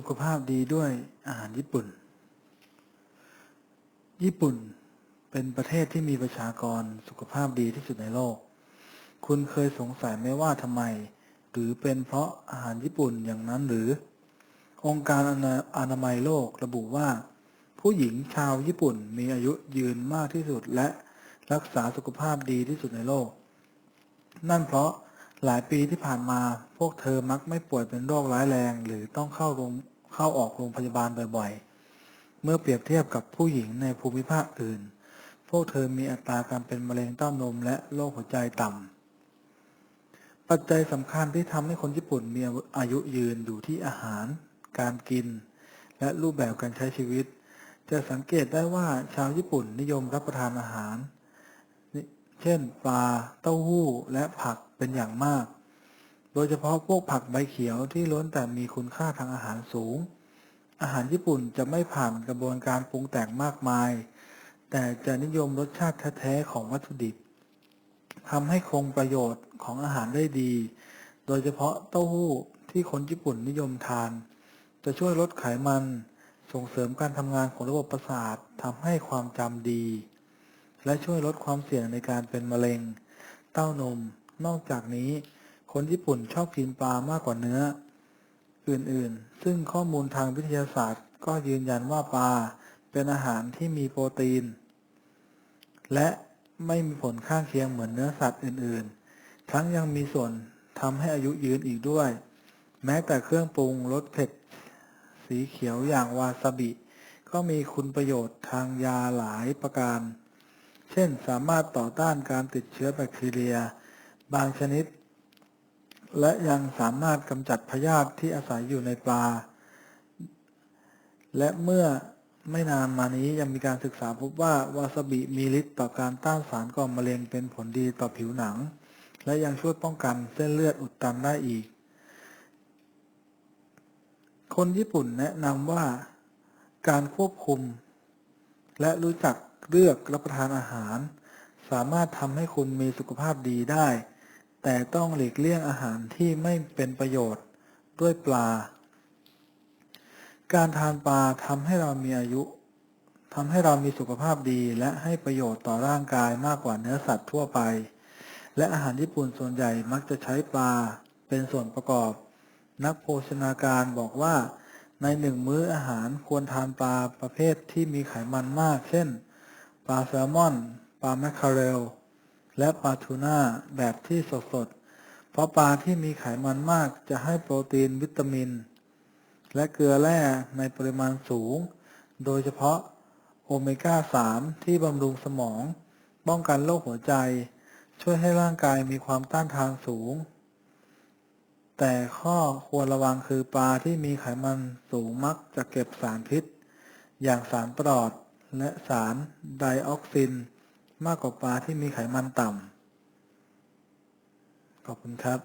สุขภาพดีด้วยอาหารญี่ปุ่น ญี่ปุ่นเป็นประเทศที่มีประชากรสุขภาพดีที่สุดในโลก คุณเคยสงสัยไหมว่าทำไม หรือเป็นเพราะอาหารญี่ปุ่นอย่างนั้นหรือ องค์การอนาอนามัยโลกระบุว่า ผู้หญิงชาวญี่ปุ่นมีอายุยืนมากที่สุดและรักษาสุขภาพดีที่สุดในโลก นั่นเพราะ หลายปีที่ผ่านมาพวกเธอมักไม่ป่วยเป็นโรคร้ายแรง หรือต้องเข้าโรงเข้าออกโรงพยาบาลบ่อยๆ เมื่อเปรียบเทียบกับผู้หญิงในภูมิภาคอื่น พวกเธอมีอัตราการเป็นมะเร็งเต้านมและโรคหัวใจต่ำ ปัจจัยสำคัญที่ทำให้คนญี่ปุ่นมีอายุยืนอยู่ที่อาหาร การกิน และรูปแบบการใช้ชีวิต จะสังเกตได้ว่าชาวญี่ปุ่นนิยมรับประทานอาหาร เช่น ปลา เต้าหู้ และผักเป็นอย่างมาก โดยเฉพาะพวกผักใบเขียวที่ล้วนแต่มีคุณค่าทางอาหารสูง อาหารญี่ปุ่นจะไม่ผ่านกระบวนการปรุงแต่งมากมาย แต่จะนิยมรสชาติแท้ๆของวัตถุดิบทำให้คงประโยชน์ของอาหารได้ดี โดยเฉพาะเต้าหู้ที่คนญี่ปุ่นนิยมทาน จะช่วยลดไขมัน ส่งเสริมการทำงานของระบบประสาททำให้ความจำดี และช่วยลดความเสี่ยงในการเป็นมะเร็ง เต้านม นอกจากนี้ คนญี่ปุ่นชอบกินปลามากกว่าเนื้อ อื่นๆ ซึ่งข้อมูลทางวิทยาศาสตร์ ก็ยืนยันว่าปลาเป็นอาหารที่มีโปรตีน และไม่มีผลข้างเคียงเหมือนเนื้อสัตว์อื่นๆ ทั้งยังมีส่วนทำให้อายุยืนอีกด้วย แม้แต่เครื่องปรุงรสเผ็ดสีเขียวอย่างวาซาบิ ก็มีคุณประโยชน์ทางยาหลายประการ ช่น สามารถต่อต้านการติดเชื้อแบคทีเรีย บางชนิด และยังสามารถกำจัดพยาธิที่อาศัยอยู่ในปลา และเมื่อไม่นานมานี้ยังมีการศึกษาพบว่าวาซาบิมีฤทธิ์ต่อการต้านสารก่อมะเร็งเป็นผลดีต่อผิวหนัง และยังช่วยป้องกันเส้นเลือดอุดตันได้อีก คนญี่ปุ่นแนะนำว่าการควบคุม และรู้จัก เลือกรับประทานอาหาร สามารถทำให้คุณมีสุขภาพดีได้ แต่ต้องหลีกเลี่ยงอาหารที่ไม่เป็นประโยชน์ด้วยปลา การทานปลาทำให้เรามีอายุทำให้เรามีสุขภาพดีและให้ประโยชน์ต่อร่างกายมากกว่าเนื้อสัตว์ทั่วไป และอาหารญี่ปุ่นส่วนใหญ่มักจะใช้ปลาเป็นส่วนประกอบ นักโภชนาการบอกว่าในหนึ่งมื้ออาหารควรทานปลาประเภทที่มีไขมันมาก เช่น ปลาแซลมอน ปลาแมคคาเรล และปลาทูน่าแบบที่สดๆ เพราะปลาที่มีไขมันมากจะให้โปรตีนวิตามิน และเกลือแร่ในปริมาณสูง โดยเฉพาะโอเมก้า 3 ที่บำรุงสมอง ป้องกันโรคหัวใจ ช่วยให้ร่างกายมีความต้านทานสูง แต่ข้อควรระวังคือปลาที่มีไขมันสูงมักจะเก็บสารพิษ อย่างสารปลอด และสารไดออกซิน มากกว่าปลาที่มีไขมันต่ำ ขอบคุณครับ